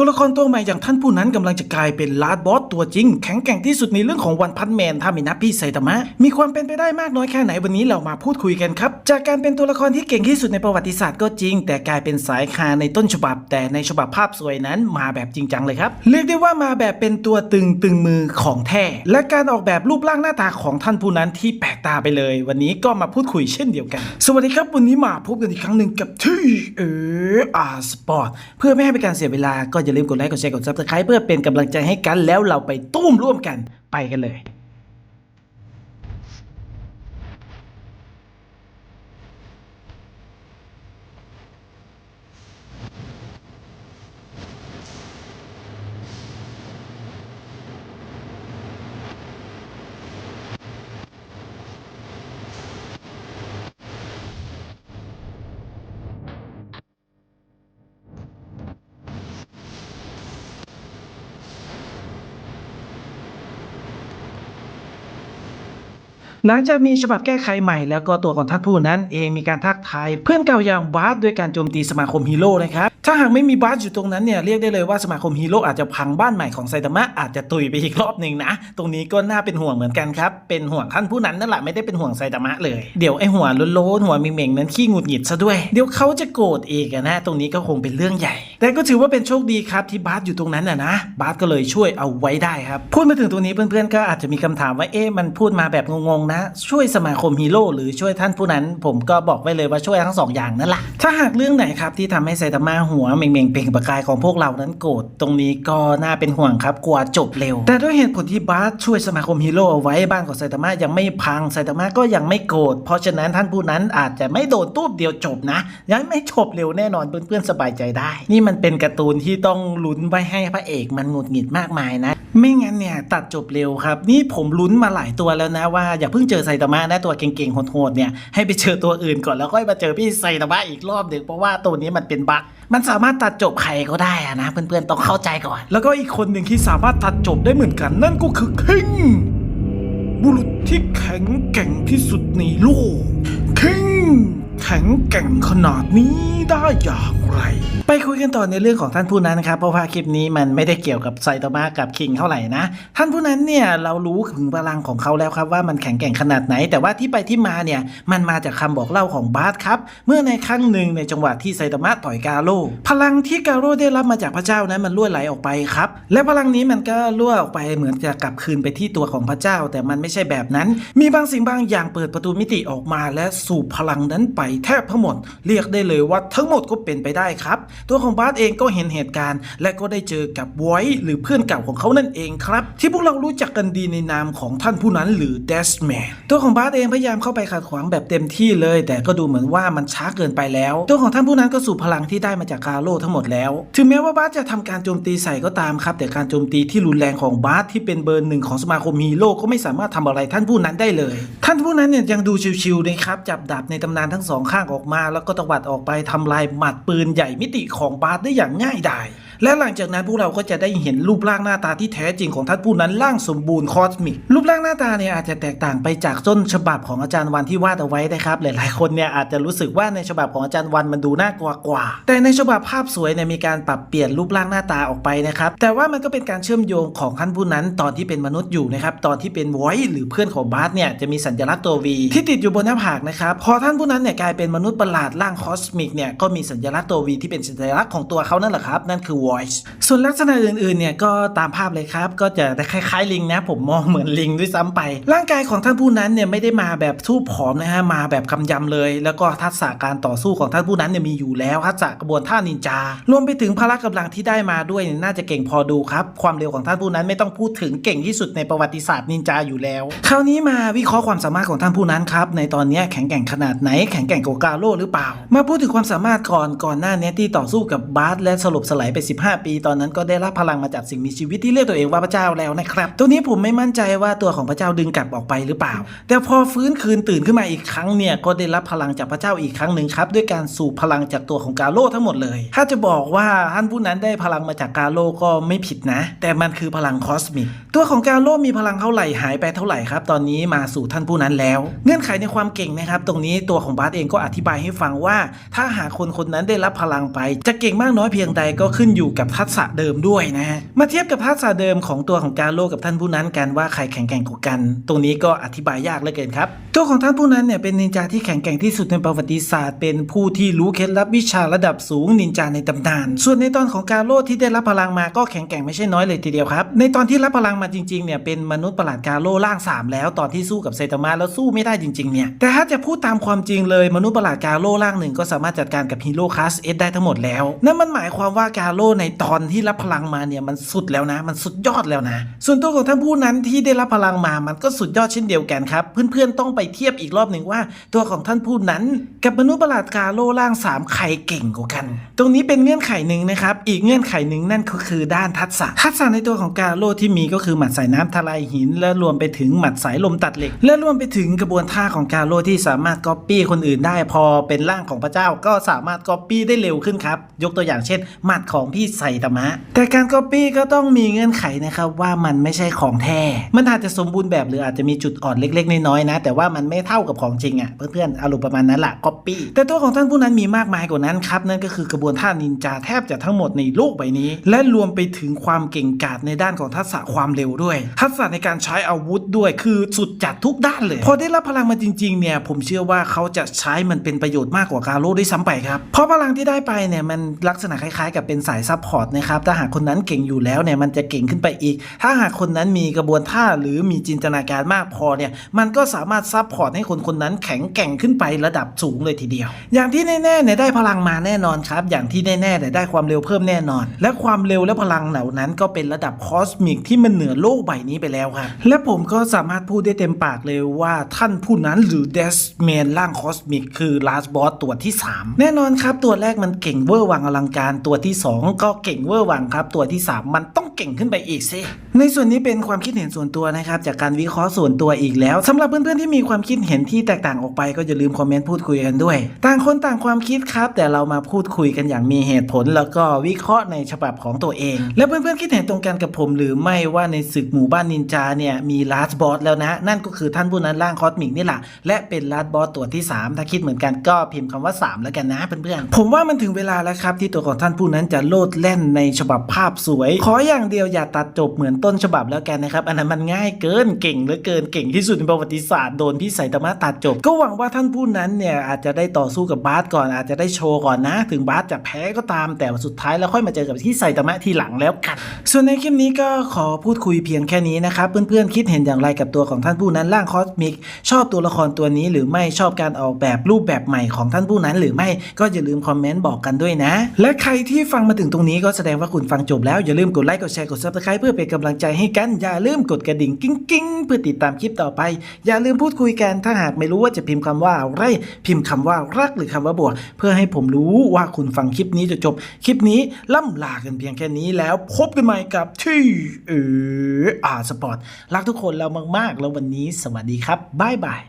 ตัวละครตัวใหม่อย่างท่านผู้นั้นกำลังจะกลายเป็นลาดบอสตัวจริง แข็งแกร่งที่สุดในเรื่องของวันพันแมนถ้าไม่นับพี่ไซตามะ มีความเป็นไปได้มากน้อยแค่ไหนวันนี้เรามาพูดคุยกันครับ จากการเป็นตัวละครที่เก่งที่สุดในประวัติศาสตร์ก็จริง แต่กลายเป็นสายคาในต้นฉบับ แต่ในฉบับภาพสวยนั้นมาแบบจริงจังเลยครับเรียกได้ว่ามาแบบเป็นตัวตึงตึงมือของแท้และการออกแบบรูปร่างหน้าตาของท่านผู้นั้นที่แปลกตาไปเลย วันนี้ก็มาพูดคุยเช่นเดียวกัน สวัสดีครับวันนี้มาพบกันอีกครั้งหนึ่งกับที่เอออาสปอร์ตเพื่อไม่ให้เป็นการเสียเวลาก็อย่าลืมกดไลค์กดแชร์กดซับสไครป์เพื่อเป็นกำลังใจให้กันแล้วเราไปตุ้มร่วมกันไปกันเลย หลังจากมีฉบับแก้ไขใหม่ แล้วก็ตัวของท่านผู้นั้นเองมีการทักทายเพื่อนเก่าอย่างบาสด้วยการโจมตีสมาคมฮีโร่นะครับ ถ้าหากไม่มีบาสอยู่ตรงนั้นเนี่ยเรียกได้เลยว่าสมาคมฮีโร่อาจจะพังบ้านใหม่ของไซตามะอาจจะตุยไปอีกรอบหนึ่งนะ ตรงนี้ก็น่าเป็นห่วงเหมือนกันครับ เป็นห่วงท่านผู้นั้นนั่นแหละไม่ได้เป็นห่วงไซตามะเลย เดี๋ยวไอหัวโล้นหัวมิเม่งนั้นขี้หงุดหงิดซะด้วย เดี๋ยวเขาจะโกรธเองอะนะ ตรงนี้ก็คงเป็นเรื่องใหญ่ แต่ก็ถือว่าเป็นโชคดีครับที่บาสอยู่ตรงนั้นอะนะบาสก็เลยช่วยเอาไว้ได้ครับ พูดมาถึงตรงนี้เพื่อนๆก็อาจจะมีคำถามว่าเอ๊ะมันพูดมาแบบงงๆนะ ช่วยสมาคมฮีโร่หรือช่วยท่านผู้นั้น ผมก็บอกไว้เลยว่าช่วยทั้งสองอย่างนั่นแหละถ้าหากเรื่องไหนครับที่ทำให้ไซตามะหัวเม่งๆเปล่งประกายของพวกเรานั้นโกรธตรงนี้ก็น่าเป็นห่วงครับกลัวจบเร็ว แต่ด้วยเหตุผลที่บาสช่วยสมาคมฮีโร่เอาไว้บ้านของไซตามะยังไม่พังไซตามะก็ยังไม่โกรธเพราะฉะนั้นท่านผู้นั้นอาจจะไม่โดนตูบเดียวจบนะ ยังไม่จบเร็วแน่นอนเพื่อนๆสบายใจได้ นี่มันเป็นการ์ตูนที่ต้องลุ้นไว้ให้พระเอกมันหงุดหงิดมากมายนะ ไม่งั้นเนี่ยตัดจบเร็วครับ นี่ผมลุ้นมาหลายตัวแล้วนะว่าอย่าเพิ่งเจอไซตามะนะตัวเก่งๆโหดๆเนี่ยให้ไปเจอตัวอื่นก่อนแล้วค่อยมาเจอพี่ไซตามะอีกรอบหนึ่งเพราะว่าตัวนี้มันเป็นบั๊กมันสามารถตัดจบใครก็ได้อะนะเพื่อนๆต้องเข้าใจก่อน แล้วก็อีกคนหนึ่งที่สามารถตัดจบได้เหมือนกัน นั่นก็คือคิงบุรุษที่แข็งแกร่งที่สุดในโลกคิง แข็งแกร่งขนาดนี้ได้อย่างไร ไปคุยกันต่อในเรื่องของท่านผู้นั้นนะครับเพราะว่าคลิปนี้มันไม่ได้เกี่ยวกับไซตามะกับคิงเท่าไหร่นะ ท่านผู้นั้นเนี่ยเรารู้ถึงพลังของเขาแล้วครับว่ามันแข็งแกร่งขนาดไหน แต่ว่าที่ไปที่มาเนี่ยมันมาจากคำบอกเล่าของบาสครับ เมื่อในครั้งหนึ่งในจังหวะที่ไซตมะต่อยกาโร่พลังที่กาโร่ได้รับมาจากพระเจ้านั้นมันล่วไหลออกไปครับและพลังนี้มันก็ล่วออกไปเหมือนจะกลับคืนไปที่ตัวของพระเจ้า แต่มันไม่ใช่แบบนั้น มีบางสิ่งบางอย่างเปิดประตูมิติออกมา และสูบพลังนั้นไปแทบทั้งหมด เรียกได้เลยว่าทั้งหมดก็เป็นไปได้ครับ ตัวของบาสเองก็เห็นเหตุการณ์ และก็ได้เจอกับไวท์หรือเพื่อนเก่าของเขานั่นเองครับ ที่พวกเรารู้จักกันดีในนามของท่านผู้นั้นหรือเดสแมนตัวของบาสเองพยายามเข้าไปขัดขวางแบบเต็มที่เลย แต่ก็ดูเหมือนว่ามันช้าเกินไปแล้ว ตัวของท่านผู้นั้นก็สูบพลังที่ได้มาจากคาโร่ทั้งหมดแล้ว ถึงแม้ว่าบาสจะทำการโจมตีใส่ก็ตามครับ แต่การโจมตีที่รุนแรงของบาสที่เป็นเบอร์หนึ่งของสมาคมฮีโร่ก็ไม่สามารถทำอะไรท่านผู้นั้นได้เลย ท่านผู้นั้นเนี่ยยังดูชิวๆนะครับจับดาบในตำนานทั้งสององข้างออกมาแล้วก็ตวัดออกไปทำลายหมัดปืนใหญ่มิติของบาสได้อย่างง่ายดาย และหลังจากนั้นพวกเราก็จะได้เห็นรูปร่างหน้าตาที่แท้จริงของท่านผู้นั้นร่างสมบูรณ์คอสมิกรูปร่างหน้าตาเนี่ยอาจจะแตกต่างไปจากต้นฉบับของอาจารย์วันที่วาดเอาไว้นะครับ หลายๆคนเนี่ยอาจจะรู้สึกว่าในฉบับของอาจารย์วันมันดูน่ากลัวกว่า แต่ในฉบับภาพสวยเนี่ยมีการปรับเปลี่ยนรูปร่างหน้าตาออกไปนะครับแต่ว่ามันก็เป็นการเชื่อมโยงของท่านผู้นั้น ตอนที่เป็นมนุษย์อยู่นะครับตอนที่เป็นไวท์หรือเพื่อนของบาสเนี่ยจะมีสัญลักษณ์ตัว V ที่ติดอยู่บนหน้าผากนะครับพอท่านผู้นั้นเนี่ยกลายเป็นมนุษย์ประหลาดร่างคอสมิกเนี่ยก็มีสัญลักษณ์ตัว V ที่เป็นสัญลักษณ์ของตัวเขานั่นแหละครับนั่นคือ voice ส่วนลักษณะอื่นๆเนี่ยก็ตามภาพเลยครับ ก็จะคล้ายๆลิงนะ ผมมองเหมือนลิงด้วยซ้ำไป ร่างกายของท่านผู้นั้นเนี่ยไม่ได้มาแบบทูบผอมนะฮะมาแบบกำยำเลย แล้วก็ทักษะการต่อสู้ของท่านผู้นั้นเนี่ยมีอยู่แล้วทักษะกระบวนท่านินจารวมไปถึงพละกำลังที่ได้มาด้วยเนี่ยน่าจะเก่งพอดูครับ ความเร็วของท่านผู้นั้นไม่ต้องพูดถึงเก่งที่สุดในประวัติศาสตร์นินจาอยู่แล้ว คราวนี้มาวิเคราะห์ความสามารถของท่านผู้นั้นครับในตอนนี้แข็งแกร่งขนาดไหนแข็งแกร่งกว่ากาโร่หรือเปล่า มาพูดถึงความสามารถก่อนก่อนหน้านี้ที่ต่อสู้กับบาสและสลบสลายไป15 ปีตอนนั้นก็ได้รับพลังมาจากสิ่งมีชีวิตที่เรียกตัวเองว่าพระเจ้าแล้วนะครับตัวนี้ผมไม่มั่นใจว่าตัวของพระเจ้าดึงกลับออกไปหรือเปล่า แต่พอฟื้นคืนตื่นขึ้นมาอีกครั้งเนี่ยก็ได้รับพลังจากพระเจ้าอีกครั้งหนึ่งครับด้วยการสูบพลังจากตัวของกาโร่ทั้งหมดเลย ถ้าจะบอกว่าท่านผู้นั้นได้พลังมาจากกาโร่ก็ไม่ผิดนะ แต่มันคือพลังคอสมิกตัวของกาโร่มีพลังเท่าไหร่หายไปเท่าไหร่ครับ ตอนนี้มาสู่ท่านผู้นั้นแล้ว เงื่อนไขในความเก่งนะครับ ตรงนี้ตัวของบาสเองก็อธิบายให้ฟังว่า ถ้าหากคนคนนั้นได้รับพลังไป จะเก่งมากน้อยเพียงใดก็ขึ้นอยู่อยู่กับทักษะเดิมด้วยนะฮะมาเทียบกับทักษะเดิมของตัวของกาโลกับท่านผู้นั้นกันว่าใครแข็งแกร่งกว่ากัน ตรงนี้ก็อธิบายยากเหลือเกินครับตัวของท่านผู้นั้นเนี่ยเป็นนินจาที่แข็งแกร่งที่สุดในประวัติศาสตร์ เป็นผู้ที่รู้เคล็ดลับวิชาระดับสูงนินจาในตำนาน ส่วนในตอนของกาโลที่ได้รับพลังมาก็แข็งแกร่งไม่ใช่น้อยเลยทีเดียวครับ ในตอนที่รับพลังมาจริงๆเนี่ยเป็นมนุษย์ประหลาดกาโลร่างสามแล้วตอนที่สู้กับไซตามะแล้วสู้ไม่ได้จริงๆเนี่ยแต่ถ้าจะพูดตามความจริงเลยมนุษย์ประหลาดกาโลร่างหนึ่งก็สามารถจัดการกับฮีโร่คลาสเอสได้ทั้งหมดแล้วนั่นมันหมายความว่ากาโลในตอนที่รับพลังมาเนี่ยมันสุดแล้วนะ มันสุดยอดแล้วนะ ส่วนตัวของท่านผู้นั้นที่ได้รับพลังมามันก็สุดยอดเช่นเดียวกันครับ เพื่อนๆต้องไปเทียบอีกรอบหนึ่งว่า ตัวของท่านผู้นั้น กับมนุษย์ประหลาดกาโลร่างสามใครเก่งกว่ากัน ตรงนี้เป็นเงื่อนไขหนึ่งนะครับอีกเงื่อนไขหนึ่งนั่นก็คือด้านทักษะทักษะในตัวของกาโลที่มีก็คือหมัดสายน้ำทลายหิน และรวมไปถึงหมัดสายลมตัดเหล็ก และรวมไปถึงกระบวนท่าของกาโลที่สามารถก๊อปปี้คนอื่นได้พอเป็นร่างของพระเจ้าก็สามารถก๊อปปี้ได้เร็วขึ้นครับยกตัวอย่างเช่นหมัดของพี่ไซตามะ แต่การก๊อปปี้ก็ต้องมีเงื่อนไขนะครับว่ามันไม่ใช่ของแท้ มันอาจจะสมบูรณ์แบบหรืออาจจะมีจุดอ่อนเล็กๆ น้อยๆนะ แต่ว่ามันไม่เท่ากับของจริงอะ่ะเพื่อนๆอารมณ์ประมาณนั้นแหละก๊อปปี้แต่ตัวของท่านผู้นั้นมีมากมายกว่านั้นครับนั่นก็คือกระบวนท่านินจาแทบจะทั้งหมดในโลกใบนี้ และรวมไปถึงความเก่งกาจในด้านของทักษะความเร็วด้วย ทักษะในการใช้อาวุธด้วยคือสุดจัดทุกด้านเลย พอได้รับพลังมาจริงๆเนี่ยผมเชื่อว่าเขาจะใช้มันเป็นประโยชน์มากกว่ากาโลด้วยซ้ำไปครับเพราะพลังที่ได้ไปเนี่ยมันลักษณะคล้ายๆ กับเป็นสายซัพพอร์ตนะครับ ถ้าหากคนนั้นเก่งอยู่แล้วเนี่ยมันจะเก่งขึ้นไปอีก ถ้าหากคนนั้นมีกระบวนท่าหรือมีจินตนาการมากพอเนี่ยมันก็สามารถซัพพอร์ตให้คนคนนั้นแข็งแกร่งขึ้นไประดับสูงเลยทีเดียว อย่างที่แน่ๆเนี่ยได้พลังมาแน่นอนครับ อย่างที่แน่ๆเนี่ยได้ความเร็วเพิ่มแน่นอน และความเร็วและพลังเหล่านั้นก็เป็นระดับคอสมิกที่มันเหนือโลกใบนี้ไปแล้วครับและผมก็สามารถพูดได้เต็มปากเลยว่าท่านผู้นั้นหรือเดสเมนร่างคอสมิกคือลาสบอสตัวที่ 3 แน่นอนครับตัวแรกมันเก่งเวอร์วังอลังการตัวที่ 2ก็เก่งเวอร์วังครับ ตัวที่ 3 มันต้องเก่งขึ้นไปอีกสิในส่วนนี้เป็นความคิดเห็นส่วนตัวนะครับจากการวิเคราะห์ส่วนตัวอีกแล้วสำหรับเพื่อนๆที่มีความคิดเห็นที่แตกต่างออกไปก็อย่าลืมคอมเมนต์พูดคุยกันด้วย ต่างคนต่างความคิดครับ แต่เรามาพูดคุยกันอย่างมีเหตุผล แล้วก็วิเคราะห์ในฉบับของตัวเอง และเพื่อนๆคิดเห็นตรงกันกับผม หรือไม่ว่าในศึกหมู่บ้านนินจาเนี่ยมีลาสบอสแล้วนะ นั่นก็คือท่านผู้นั้นร่างคอสมิกนี่แหละและเป็นลาสบอสตัวที่ 3 ถ้าคิดเหมือนกันก็พิมพ์คำว่า 3 แล้วกันนะเพื่อนๆผมว่ามันถึงเวลาแล้วครับที่ตัวของท่านผู้นั้นจะโลดแล่นในฉบับภาพสวย ขออย่างเดียวอย่าตัดจบเหมือนต้นฉบับแล้วกันนะครับ อันนั้นมันง่ายเกินเก่งเหลือเกินเก่งที่สุดในประวัติศาสตร์โดนพี่ไสตามะตัดจบ ก็หวังว่าท่านผู้นั้นเนี่ยอาจจะได้ต่อสู้กับบาสก่อนอาจจะได้โชว์ก่อนนะ ถึงบาสจะแพ้ก็ตามแต่สุดท้ายแล้วค่อยมาเจอกับที่ไซตามะทีหลังแล้วกัน ส่วนในคลิปนี้ก็ขอพูดคุยเพียงแค่นี้นะครับ เพื่อนๆคิดเห็นอย่างไรกับตัวของท่านผู้นั้นร่างคอสมิก ชอบตัวละครตัวนี้หรือไม่ชอบการออกแบบรูปแบบใหม่ของท่านผู้นั้น หรือไม่ก็อย่าลืมคอมเมนต์บอกกันด้วยนะ และใครที่ฟังมาถึงตรงงนี้ก็แสดงว่าคุณฟังจบแล้ว อย่าลืมกดไลค์กดแชร์กด subscribe เพื่อเป็นกำลังใจให้กัน อย่าลืมกดกระดิ่งกิ้งกิ้งๆเพื่อติดตามคลิปต่อไป อย่าลืมพูดคุยกันถ้าหากไม่รู้ว่าจะพิมพ์คำว่าอะไรพิมพ์คำว่ารักหรือคำว่าบวกเพื่อให้ผมรู้ว่าคุณฟังคลิปนี้จะจบคลิปนี้ล่ำลากันเพียงแค่นี้แล้วพบกันใหม่กับที่เอออาสปอร์ตรักทุกคนเรามากๆ แล้ววันนี้สวัสดีครับบ๊ายบาย